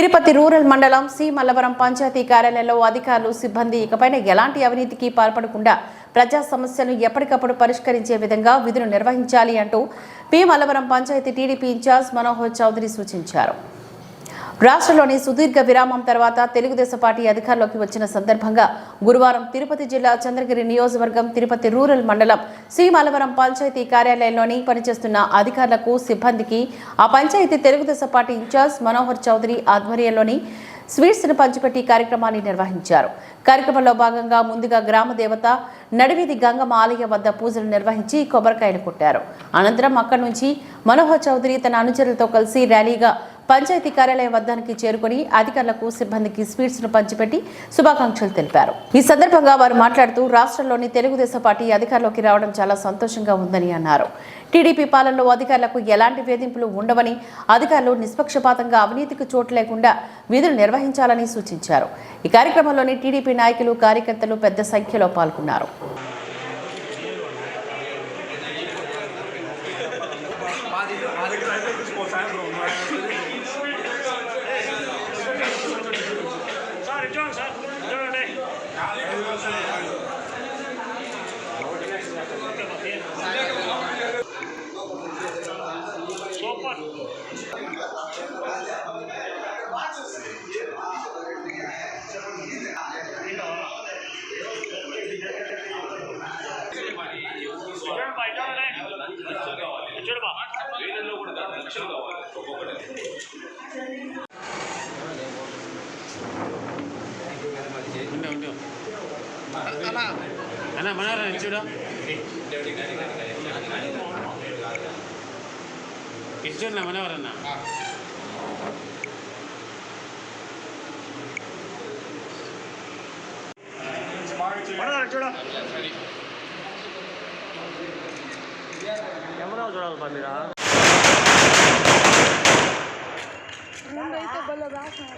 Tirupati rural మండలం C Mallavaram panchayat కార్యాలయంలో అధికారులు సిబ్బంది ఇకపైన ఎలాంటి అవినీతికి పాల్పడకుండా ప్రజా సమస్యలను ఎప్పటికప్పుడు పరిష్కరించే విధంగా విధులు నిర్వహించాలి అంటూ P Mallavaram panchayat TDP incharge Manohar Chowdary సూచించారు. రాష్ట్రంలోని సుదీర్ఘ విరామం తర్వాత తెలుగుదేశం పార్టీ అధికారంలోకి వచ్చిన సందర్భంగా గురువారం తిరుపతి జిల్లా చంద్రగిరి నియోజకవర్గం తిరుపతి రూరల్ మండలం శ్రీమలవరం పంచాయతీ కార్యాలయంలోని పనిచేస్తున్న అధికారులకు సిబ్బందికి ఆ పంచాయతీ తెలుగుదేశం పార్టీ ఇన్ఛార్జ్ మనోహర్ చౌదరి ఆధ్వర్యంలోని స్వీట్స్ను పంచిపెట్టి కార్యక్రమాన్ని నిర్వహించారు. కార్యక్రమంలో భాగంగా ముందుగా గ్రామ దేవత నడివీధి గంగమ్మ ఆలయ వద్ద పూజలు నిర్వహించి కొబ్బరికాయలు కొట్టారు. అనంతరం అక్కడి నుంచి మనోహర్ చౌదరి తన అనుచరులతో కలిసి ర్యాలీగా పంచాయతీ కార్యాలయ వద్దానికి చేరుకుని అధికారులకు సిబ్బందికి స్వీట్స్ను పంచిపెట్టి శుభాకాంక్షలు తెలిపారు. ఈ సందర్భంగా వారు మాట్లాడుతూ రాష్ట్రంలోని తెలుగుదేశం పార్టీ అధికారంలోకి రావడం చాలా సంతోషంగా ఉందని అన్నారు. టీడీపీ పాలనలో అధికారులకు ఎలాంటి వేధింపులు ఉండవని అధికారులు నిష్పక్షపాతంగా అవినీతికి చోటు లేకుండా విధులు నిర్వహించాలని సూచించారు. ఈ కార్యక్రమంలోని టీడీపీ నాయకులు కార్యకర్తలు పెద్ద సంఖ్యలో పాల్గొన్నారు. Now they're అన్న మనోరా చూడు ఇటు చూడన్నా మనోరన్న మనోహర్ చూడ కెమెరా చూడాలి బా మీరా సీఎం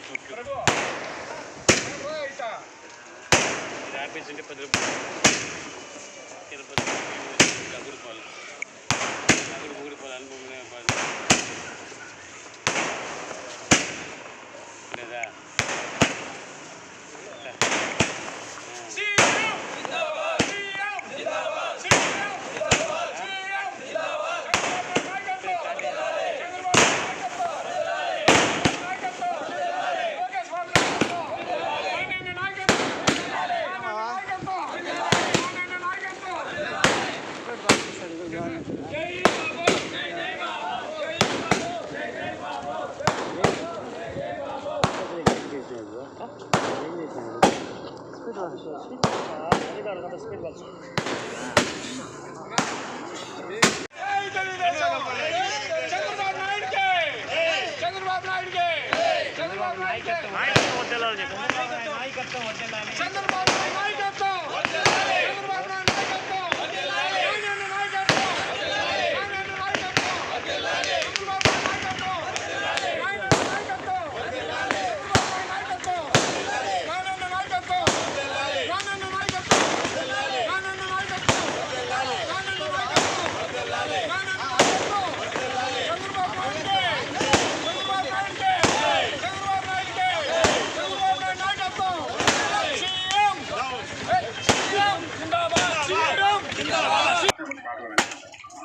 чутки. Давай там. Рапид, залепа, చంద్రబాబు నాయకత్వం చంద్రబాబు నాయకత్వం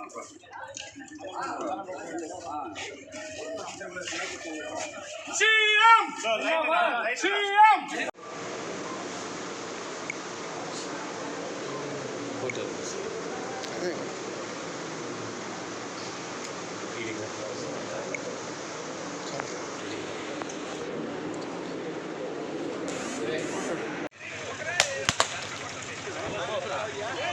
CM! CM! Put up this. Reading that thousand. Reading.